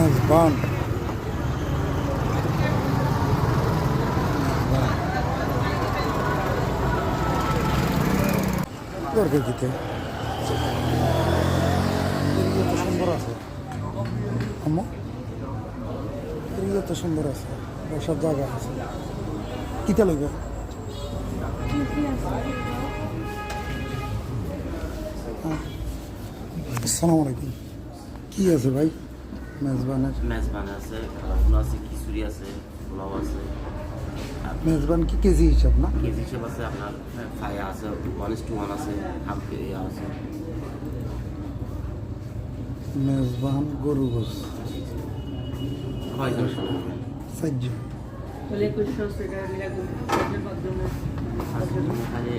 মেজবান দরকার দিতে? সুন্দর আছে। তো সুন্দর আছে। বসার জায়গা আছে। কিতা লইব? আসসালামু আলাইকুম। কি আছে ভাই? মেজবানের মেজবান আছে খালাগুলো আছে খিচুড়ি আছে পোলাও আছে মেজবান কি কেজি হিসাব না কেজি হিসেব আছে আপনার ফায়া আছে ওয়ান ইস টু ওয়ান আছে হাফ ইয়া আছে মেজবান গরু গোস কয়জন চারজন Olha com os chãos pegar a milagre, fazer bagulho. খালি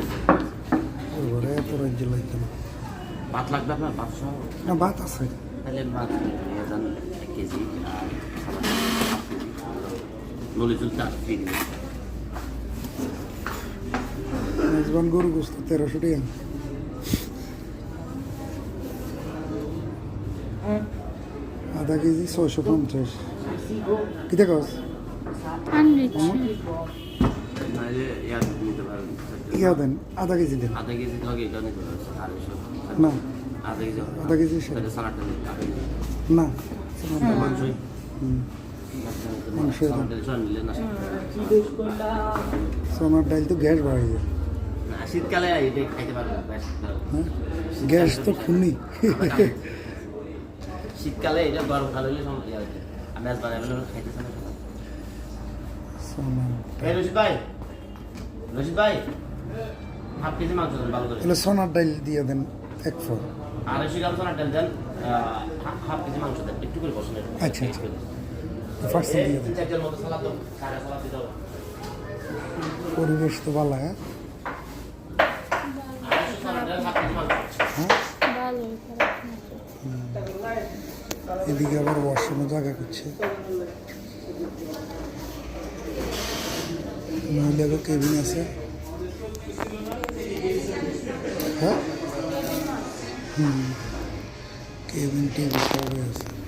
এবারে এত রাজ্য লাগতো না ভাত লাগবে আপনার ভাত সহ না ভাত আছে তাহলে ভাত নিয়ে যান এক কেজি আর কেজি নলিজুল চার দিবে মেজবান গরু গোস তো তেরোশো টাকা আধা কেজি ছয়শো পঞ্চাশ কিতা কস নাহলে ইয়া দেন আধা কেজি দেন আধা কেজি না কেজি কেজি আধা কেজি না সোনার ডাইল তো গ্যাস বাড়াই যায়। শীতকালে খাইতে হ্যাঁ? গ্যাস তো খুনি। শীতকালে এটা গরম কালে হলে সমস্যা আমি আজ বানাই খাইতে সোনার এই রশিদ ভাই রশিদ ভাই হাফ কেজি মাংস ভালো করে। সোনার ডাইল দিয়ে দেন এক ফোর আড়াইশো গ্রাম সোনার ডাল দেন হাফ- কেজি মাংস দেন একটু করে বসেন আচ্ছা, আচ্ছা। পরিবেশ তো ভালো হ্যাঁ? মাংস এদিকে আবার ওয়াশরুমে জায়গা করছে। মহিলাকে কেবিন আছে। হ্যাঁ? केबल टीवी का व्यवसाय